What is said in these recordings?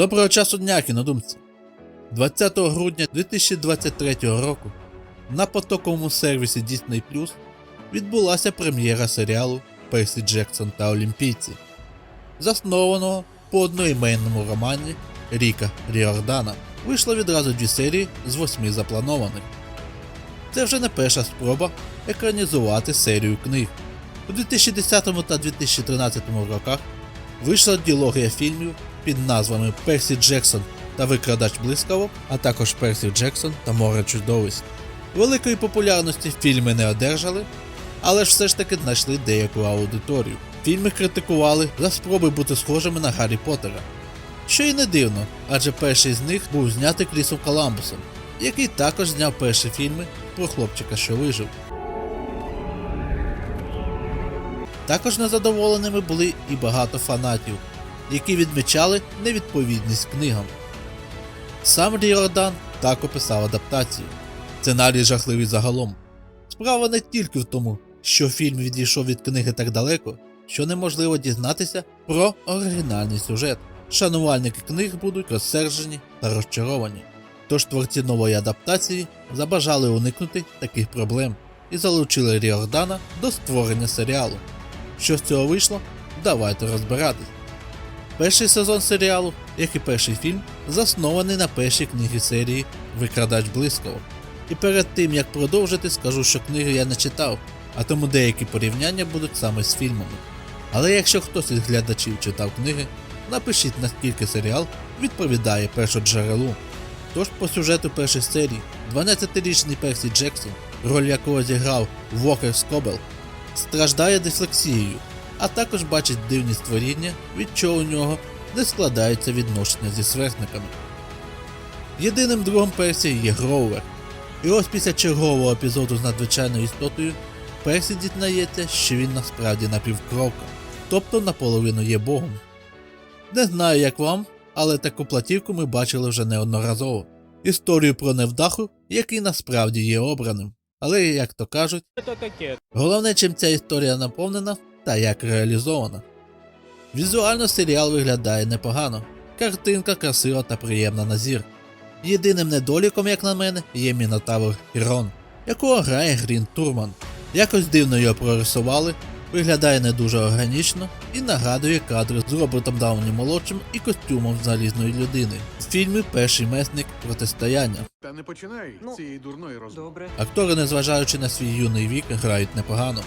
Доброго часу дня, кінодумці! 20 грудня 2023 року на потоковому сервісі Disney Plus відбулася прем'єра серіалу Персі Джексон та Олімпійці, заснованого по одноіменному романі Ріка Ріордана. Вийшло відразу дві серії з восьми запланованих. Це вже не перша спроба екранізувати серію книг. У 2010 та 2013 роках вийшла ділогія фільмів під назвами Персі Джексон та Викрадач блискавок, а також Персі Джексон та Море чудовиськ. Великої популярності фільми не одержали, але ж все ж таки знайшли деяку аудиторію. Фільми критикували за спроби бути схожими на Гаррі Поттера. Що й не дивно, адже перший з них був знятий Крісом Коламбусом, який також зняв перші фільми про хлопчика, що вижив. Також незадоволеними були і багато фанатів, які відмічали невідповідність книгам. Сам Ріордан так описав адаптацію. Сценарій жахливий загалом. Справа не тільки в тому, що фільм відійшов від книги так далеко, що неможливо дізнатися про оригінальний сюжет. Шанувальники книг будуть розсержені та розчаровані. Тож творці нової адаптації забажали уникнути таких проблем і залучили Ріордана до створення серіалу. Що з цього вийшло? Давайте розбиратись. Перший сезон серіалу, як і перший фільм, заснований на першій книгі серії Викрадач блискавок. І перед тим як продовжити, скажу, що книги я не читав, а тому деякі порівняння будуть саме з фільмами. Але якщо хтось із глядачів читав книги, напишіть наскільки серіал відповідає першоджерелу. Тож по сюжету першої серії 12-річний Персі Джексон, роль якого зіграв Вокер Скобел, страждає дислексією, а також бачить дивні створіння, від чого у нього не складаються відношення зі сверстниками. Єдиним другом Персі є Гроувер. І ось після чергового епізоду з надзвичайною істотою Персі дізнається, що він насправді напівкровка, тобто наполовину є богом. Не знаю, як вам, але таку платівку ми бачили вже неодноразово. Історію про невдаху, який насправді є обраним. Але, як то кажуть, Головне, чим ця історія наповнена та як реалізована. Візуально серіал виглядає непогано, картинка красива та приємна на зір. Єдиним недоліком, як на мене, є Мінотавр Хірон, якого грає Грін Турман. Якось дивно його прорисували, виглядає не дуже органічно і нагадує кадри з Робертом Дауні молодшим і костюмом залізної людини. В фільмі Перший месник протистояння. Та не починай Ну, цієї дурної розмови. Добре. Актори, незважаючи на свій юний вік, грають непогано.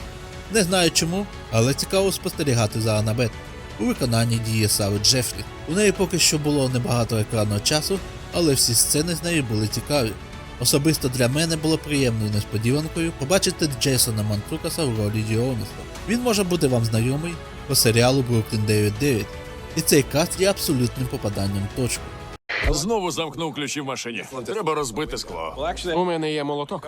Не знаю чому, але цікаво спостерігати за Анабет у виконанні дії Сави Джефрі. У неї поки що було небагато екранного часу, але всі сцени з нею були цікаві. Особисто для мене було приємною несподіванкою побачити Джейсона Мантрукаса в ролі Діониса. Він може бути вам знайомий по серіалу Бруклін 9.9, і цей каст є абсолютним попаданням в точку. Знову замкнув ключі в машині. Треба розбити скло. У мене є молоток.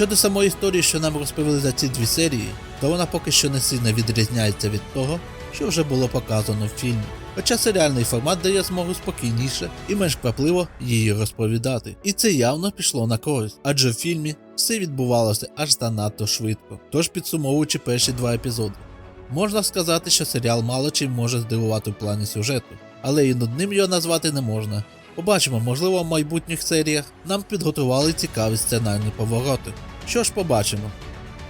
Щодо самої історії, що нам розповіли за ці дві серії, то вона поки що не сильно відрізняється від того, що вже було показано в фільмі. Хоча серіальний формат дає змогу спокійніше і менш квапливо її розповідати. І це явно пішло на користь, адже в фільмі все відбувалося аж занадто швидко. Тож підсумовуючи перші два епізоди, можна сказати, що серіал мало чим може здивувати в плані сюжету, але і нудним його назвати не можна. Побачимо, можливо, в майбутніх серіях нам підготували цікаві сценарні повороти. Що ж побачимо.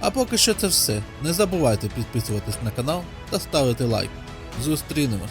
А поки що це все. Не забувайте підписуватись на канал та ставити лайк. Зустрінемось!